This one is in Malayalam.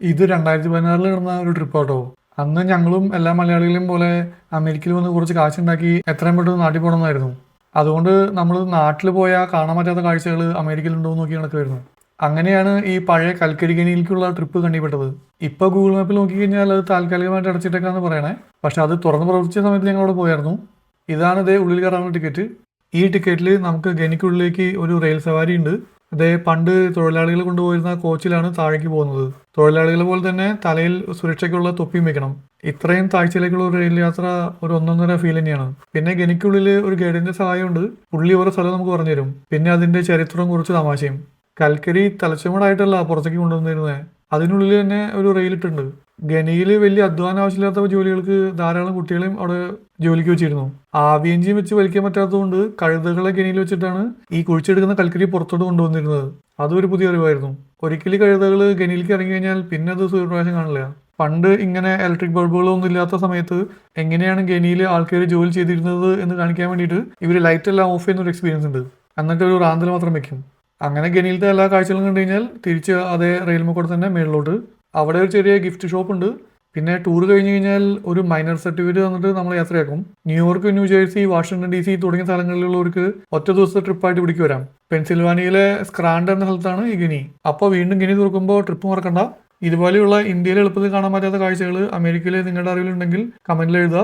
ഇത് രണ്ടായിരത്തി പതിനാറിൽ നടന്ന ഒരു ട്രിപ്പ് ആട്ടോ. അന്ന് ഞങ്ങളും എല്ലാ മലയാളികളും പോലെ അമേരിക്കയിൽ വന്ന് കുറച്ച് കാശുണ്ടാക്കി എത്രയും പെട്ടെന്ന് നാട്ടിൽ പോകണമെന്നായിരുന്നു അതുകൊണ്ട് നമ്മൾ നാട്ടിൽ പോയാൽ കാണാൻ പറ്റാത്ത കാഴ്ചകൾ അമേരിക്കയിൽ ഉണ്ടോ എന്ന് നോക്കി നടക്കുമായിരുന്നു അങ്ങനെയാണ് ഈ പഴയ കൽക്കരി ഗണിയിലേക്കുള്ള ട്രിപ്പ് കണ്ടിപ്പെട്ടത് ഇപ്പോൾ ഗൂഗിൾ മാപ്പിൽ നോക്കിക്കഴിഞ്ഞാൽ അത് താൽക്കാലികമായിട്ട് അടച്ചിട്ടേക്കാന്ന് പറയണേ. പക്ഷെ അത് തുറന്ന് പ്രവർത്തിച്ച സമയത്ത് ഞങ്ങൾ അവിടെ പോയായിരുന്നു. ഇതാണ് ഇതേ ഉള്ളിൽ കയറാനുള്ള ടിക്കറ്റ് ഈ ടിക്കറ്റിൽ നമുക്ക് ഗനിക്കുള്ളിലേക്ക് ഒരു റെയിൽ സവാരി ഉണ്ട്. അതേ പണ്ട് തൊഴിലാളികൾ കൊണ്ടുപോയിരുന്ന കോച്ചിലാണ് താഴേക്ക് പോകുന്നത്. തൊഴിലാളികളെ പോലെ തന്നെ തലയിൽ സുരക്ഷയ്ക്കുള്ള തൊപ്പിയും വെക്കണം. ഇത്രയും താഴ്ചയിലേക്കുള്ള ഒരു റെയിൽ യാത്ര ഒരു ഒന്നൊന്നര ഫീൽ തന്നെയാണ്. പിന്നെ ഗനിക്കുള്ളിൽ ഒരു ഗൈഡിന്റെ സഹായമുണ്ട്. പുള്ളി ഓരോ സ്ഥലം നമുക്ക് പറഞ്ഞുതരും. പിന്നെ അതിന്റെ ചരിത്രം കുറച്ച് തമാശയും. കൽക്കരി തലച്ചുമടായിട്ടല്ല പുറത്തേക്ക് കൊണ്ടുവന്നിരുന്നത് അതിനുള്ളിൽ തന്നെ ഒരു റെയിൽ ഇട്ടുണ്ട് ഗനിയിൽ വലിയ അധ്വാനം ആവശ്യമില്ലാത്ത ജോലികൾക്ക് ധാരാളം കുട്ടികളെയും അവിടെ ജോലിക്ക് വെച്ചിരുന്നു. ആവിയഞ്ചിയും വെച്ച് വലിക്കാൻ പറ്റാത്തതുകൊണ്ട് കഴുതകളെ ഖനിയിൽ വെച്ചിട്ടാണ് ഈ കുഴിച്ചെടുക്കുന്ന കൽക്കരി പുറത്തോട്ട് കൊണ്ടുവന്നിരുന്നത്. അതൊരു പുതിയ അറിവായിരുന്നു. ഒരിക്കലും കഴുതകൾ ഖനിയിലേക്ക് ഇറങ്ങി കഴിഞ്ഞാൽ പിന്നെ അത് സൂര്യപ്രകാശം കാണില്ല. പണ്ട് ഇങ്ങനെ ഇലക്ട്രിക് ബൾബുകളൊന്നും ഇല്ലാത്ത സമയത്ത് എങ്ങനെയാണ് ഖനിയിൽ ആൾക്കാർ ജോലി ചെയ്തിരുന്നത് എന്ന് കാണിക്കാൻ വേണ്ടിയിട്ട് ഇവർ ലൈറ്റ് എല്ലാം ഓഫ് ചെയ്യുന്ന ഒരു എക്സ്പീരിയൻസ് ഉണ്ട്. എന്നിട്ട് ഒരു റാന്തൽ മാത്രം വെക്കും. അങ്ങനെ ഖനിയിലത്തെ എല്ലാ കാഴ്ചകളും കണ്ടു കഴിഞ്ഞാൽ തിരിച്ച് അതേ റെയിൽമേ കൂടെ തന്നെ മേളിലോട്ട് അവിടെ ഒരു ചെറിയ ഗിഫ്റ്റ് ഷോപ്പ് ഉണ്ട്. പിന്നെ ടൂർ കഴിഞ്ഞ് കഴിഞ്ഞാൽ ഒരു മൈനർ സർട്ടിഫിക്കറ്റ് തന്നിട്ട് നമ്മൾ യാത്രയാക്കും. New York New Jersey Washington D C തുടങ്ങിയ സ്ഥലങ്ങളിലുള്ളവർക്ക് ഒറ്റ ദിവസത്തെ ട്രിപ്പായിട്ട് പിടിക്ക് വരാം. പെൻസിൽവാനിയയിലെ സ്ക്രാൻഡ് എന്ന സ്ഥലത്താണ് ഈ ഗിനി. അപ്പോൾ വീണ്ടും ഗിനി തുറക്കുമ്പോൾ ട്രിപ്പ് മറക്കണ്ട. ഇതുപോലെയുള്ള ഇന്ത്യയിൽ എളുപ്പത്തിൽ കാണാൻ പറ്റാത്ത കാഴ്ചകൾ അമേരിക്കയിൽ നിങ്ങളുടെ അറിവിലുണ്ടെങ്കിൽ കമന്റിൽ എഴുതുക.